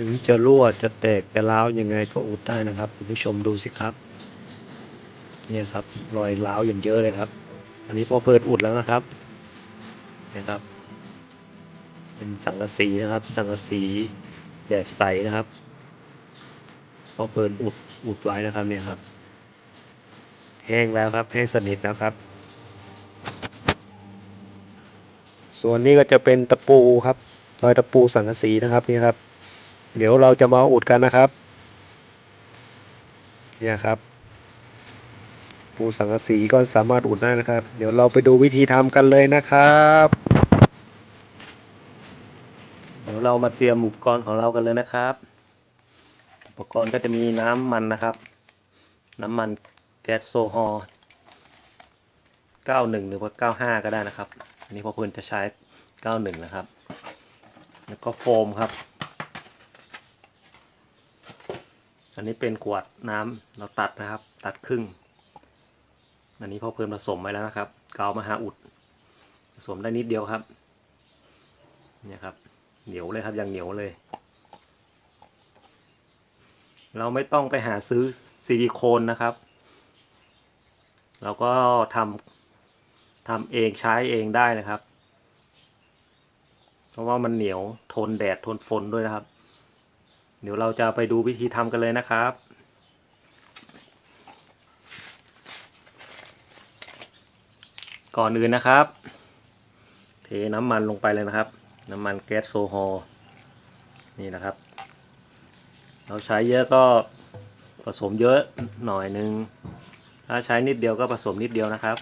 ถึงจะรั่วจะแตกจะร้าวยังไงก็อุดได้นะครับคุณผู้ชมดูสิครับ เนี่ยครับ รอยร้าวอย่างเยอะเลยครับ อันนี้พอเพิดอุดแล้วนะครับนี่ครับ เป็นสังกะสีนะครับ สังกะสีแดดใสนะครับพอเพิดอุดอุดไว้นะครับเนี่ยครับ แห้งแล้วครับแห้งสนิทแล้วครับ ส่วนนี้ก็จะเป็นตะปูครับรอยตะปูสังกะสีนะครับนี่ครับ เดี๋ยวเราจะมาอุดกันนะครับ เนี่ยครับ ปูสังกะสีก็สามารถอุดได้นะครับ เดี๋ยวเราไปดูวิธีทำกันเลยนะครับ เดี๋ยวเรามาเตรียมอุปกรณ์ของเรากันเลยนะครับ อุปกรณ์ก็จะมีน้ำมันนะครับ น้ำมันแก๊สโซฮอล์91 หรือว่า 95 ก็ได้นะครับ อันนี้พ่อเพื่อนจะใช้ 91 นะครับ แล้วก็โฟมครับ อันนี้เป็นขวดน้ำเราตัดนะครับ ตัดครึ่ง อันนี้พ่อเพื่อนผสมไว้แล้วนะครับกาวมหาอุด ผสมได้นิดเดียวครับ เนี่ยครับ เหนียวเลยครับอย่างเหนียวเลย เราไม่ต้องไปหาซื้อซิลิโคนนะครับ เราก็ทำทำเองใช้เองได้นะครับ เพราะว่ามันเหนียวทนแดดทนฝนด้วยนะครับ ดี๋ยวเราจะไปดูวิธีทำกันเลยนะครับ ก่อนอื่นนะครับ เทน้ำมันลงไปเลยนะครับ น้ำมันแก๊สโซฮอล์นี่นะครับ เราใช้เยอะก็ผสมเยอะหน่อยนึง ถ้าใช้นิดเดียวก็ผสมนิดเดียวนะครับ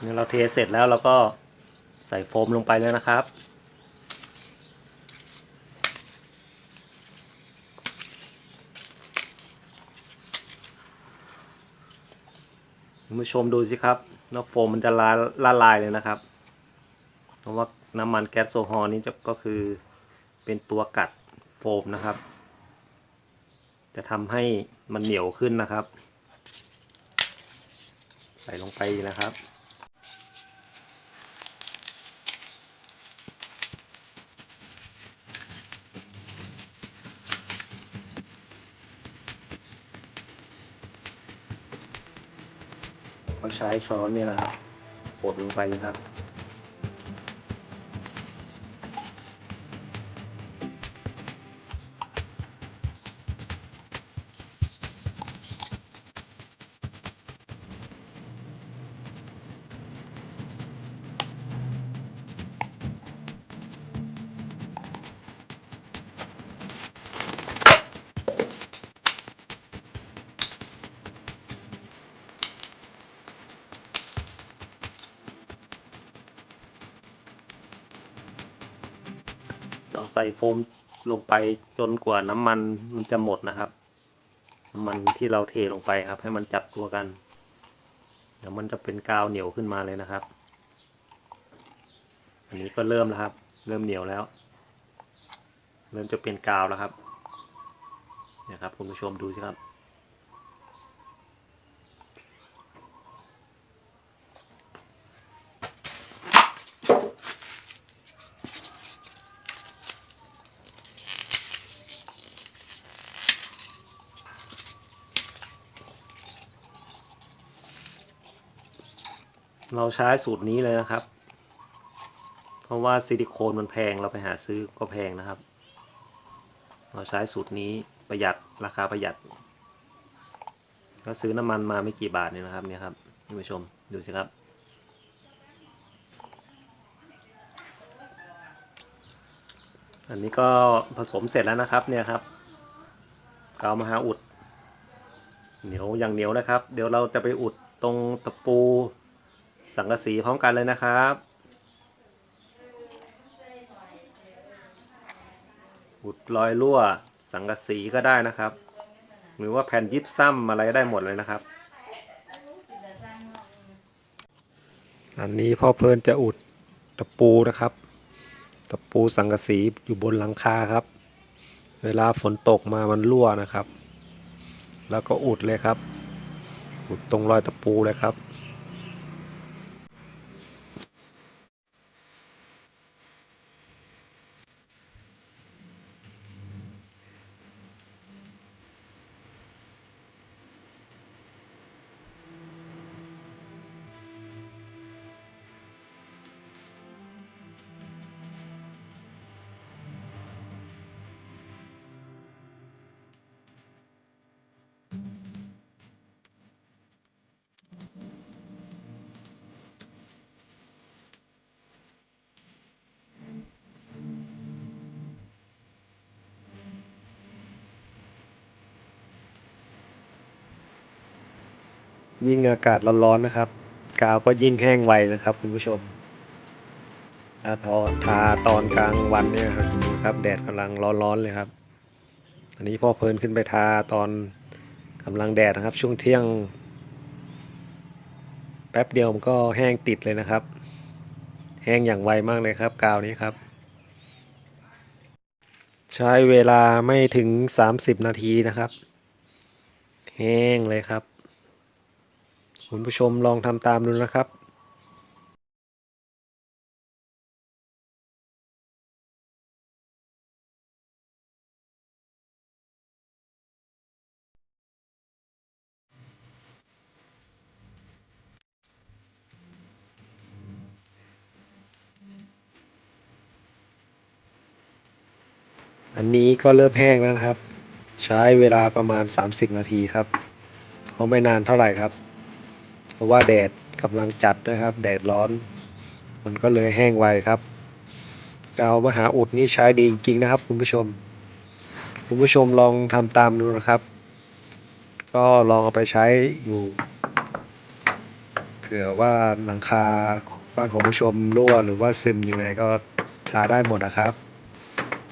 เนี่ยเราเทเสร็จแล้วเราก็ใส่โฟมลงไปเลยนะครับ คุณผู้ชมดูสิครับน้ำโฟมมันจะละละลายเลยนะครับ เพราะว่าน้ำมันแก๊สโซฮอล์นี้จะก็คือเป็นตัวกัดโฟมนะครับ จะทำให้มันเหนียวขึ้นนะครับ ใส่ลงไปนะครับ ก็ใช้ช้อนนี่ยนะครับกดลงไปนะครับ เราใส่โฟมลงไปจนกว่าน้ำมันมันจะหมดนะครับ น้ำมันที่เราเทลงไปครับ ให้มันจับตัวกัน เดี๋ยวมันจะเป็นกาวเหนียวขึ้นมาเลยนะครับ อันนี้ก็เริ่มแล้วครับ เริ่มเหนียวแล้ว เริ่มจะเป็นกาวแล้วครับนะครับคุณผู้ชมดูสิครับ เราใช้สูตรนี้เลยนะครับ เพราะว่าซิลิโคนมันแพงเราไปหาซื้อก็แพงนะครับ เราใช้สูตรนี้ประหยัดราคาประหยัด ก็ซื้อน้ำมันมาไม่กี่บาทเนี่ยนะครับเนี่ยครับท่านผู้ชมดูสิครับอันนี้ก็ผสมเสร็จแล้วนะครับเนี่ยครับกาวมหาอุดเหนียวอย่างเหนียวนะครับ เดี๋ยวเราจะไปอุดตรงตะปู สังกะสีพร้อมกันเลยนะครับ อุดรอยรั่ว สังกะสีก็ได้นะครับ หรือว่าแผ่นยิบซ้ำอะไรได้หมดเลยนะครับ อันนี้พ่อเพลินจะอุดตะปูนะครับ ตะปูสังกะสีอยู่บนหลังคาครับ เวลาฝนตกมามันรั่วนะครับ แล้วก็อุดเลยครับ อุดตรงรอยตะปูเลยครับ ยิ่งอากาศร้อนๆนะครับ กาวก็ยิ่งแห้งไวนะครับ คุณผู้ชมถ้าทอทาตอนกลางวันเนี่ยครับดูครับ แดดกำลังร้อนๆเลยครับ อันนี้พ่อเพลินขึ้นไปทาตอนกำลังแดดนะครับ ช่วงเที่ยง แป๊บเดียวมันก็แห้งติดเลยนะครับ แห้งอย่างไวมากเลยครับ กาวนี้ครับ ใช้เวลาไม่ถึง 30 นาทีนะครับ แห้งเลยครับ คุณผู้ชมลองทำตามดูนะครับอันนี้ก็เริ่มแห้งแล้วนะครับ ใช้เวลาประมาณ 30 นาทีครับเพราะไม่นานเท่าไหร่ครับ เพราะว่าแดดกำลังจัดด้วยครับ แดดร้อน มันก็เลยแห้งไวครับกาวมหาอุดนี่ใช้ดีจริงๆนะครับ คุณผู้ชม คุณผู้ชมลองทำตามดูนะครับ ก็ลองเอาไปใช้อยู่เผื่อว่าหลังคาบ้านของผู้ชมรั่วหรือว่าซึมยังไงก็ใช้ได้หมดนะครับ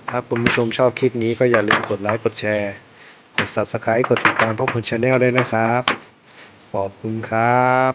ถ้าคุณผู้ชมชอบคลิปนี้ก็อย่าลืมกดไลค์กดแชร์ กด Subscribe กดติดตามพวกคุณชาแนลด้วยนะครับ ขอบคุณครับ